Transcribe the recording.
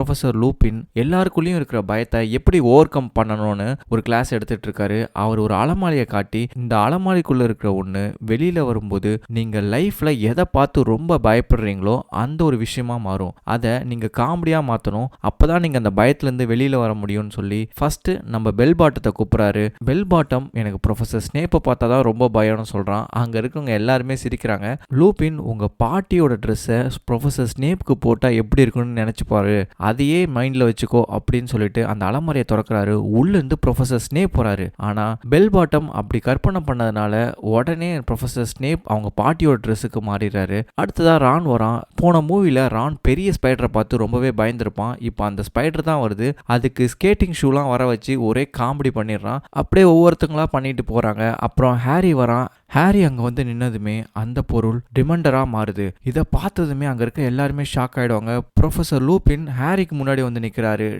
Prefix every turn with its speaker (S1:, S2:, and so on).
S1: Professor லூப்பின் எல்லாருக்குள்ளேயும் இருக்கிற பயத்தை எப்படி ஓவர் கம் பண்ணணும்னு ஒரு கிளாஸ் எடுத்துட்டு இருக்காரு அவர் ஒரு அலமாரியை காட்டி இந்த அலமாரிக்குள்ள இருக்கிற ஒன்று வெளியில வரும்போது நீங்க லைஃப்ல எதை பார்த்து ரொம்ப பயப்படுறீங்களோ அந்த ஒரு விஷயமா மாறும். அதை நீங்க காமெடியா மாத்தணும். அப்பதான் நீங்க அந்த பயத்திலேருந்து வெளியில வர முடியும்னு சொல்லி ஃபர்ஸ்ட் நம்ம பெல் பாட்டத்தை கூப்பிடுறாரு. பெல் பாட்டம் எனக்கு ப்ரொஃபசர் ஸ்னேப்பை பார்த்தா தான் ரொம்ப பயம்னு சொல்றான். அங்க இருக்கவங்க எல்லாருமே சிரிக்கிறாங்க. லூபின் உங்க பாட்டியோட ட்ரெஸ்ஸை ப்ரொஃபசர் ஸ்னேப்புக்கு போட்டா எப்படி இருக்கும்னு நினைச்சு அதையே மைண்டில் வச்சுக்கோ அப்படின்னு சொல்லிட்டு அந்த அலமாரியை திறக்கிறாரு. உள்ளேருந்து ப்ரொஃபஸர் ப்ரொஃபசர் ஸ்னேப் போகிறாரு ஆனால் பெல் பாட்டம் அப்படி கற்பனை பண்ணதுனால உடனே ப்ரொஃபசர் ஸ்னேப் அவங்க பாட்டியோட ட்ரெஸ்ஸுக்கு மாறிடுறாரு. அடுத்ததாக ரான் வரான். போன மூவியில் ரான் பெரிய ஸ்பைடரை பார்த்து ரொம்பவே பயந்துருப்பான். இப்போ அந்த ஸ்பைடர் தான் வருது. அதுக்கு ஸ்கேட்டிங் ஷூலாம் வர வச்சு ஒரே காமெடி பண்ணிடுறான். அப்படியே ஒவ்வொருத்தங்களா பண்ணிட்டு போகிறாங்க அப்புறம் ஹாரி வரான். ஹாரி அங்கே வந்து நின்னதுமே அந்த பொருள் டிமண்டராக மாறுது. இதை பார்த்ததுமே அங்கே இருக்க எல்லாருமே ஷாக் ஆகிடுவாங்க ப்ரொஃபசர் லூபின் ஹாரிக்கு முன்னாடி வந்து நிற்கிறாரு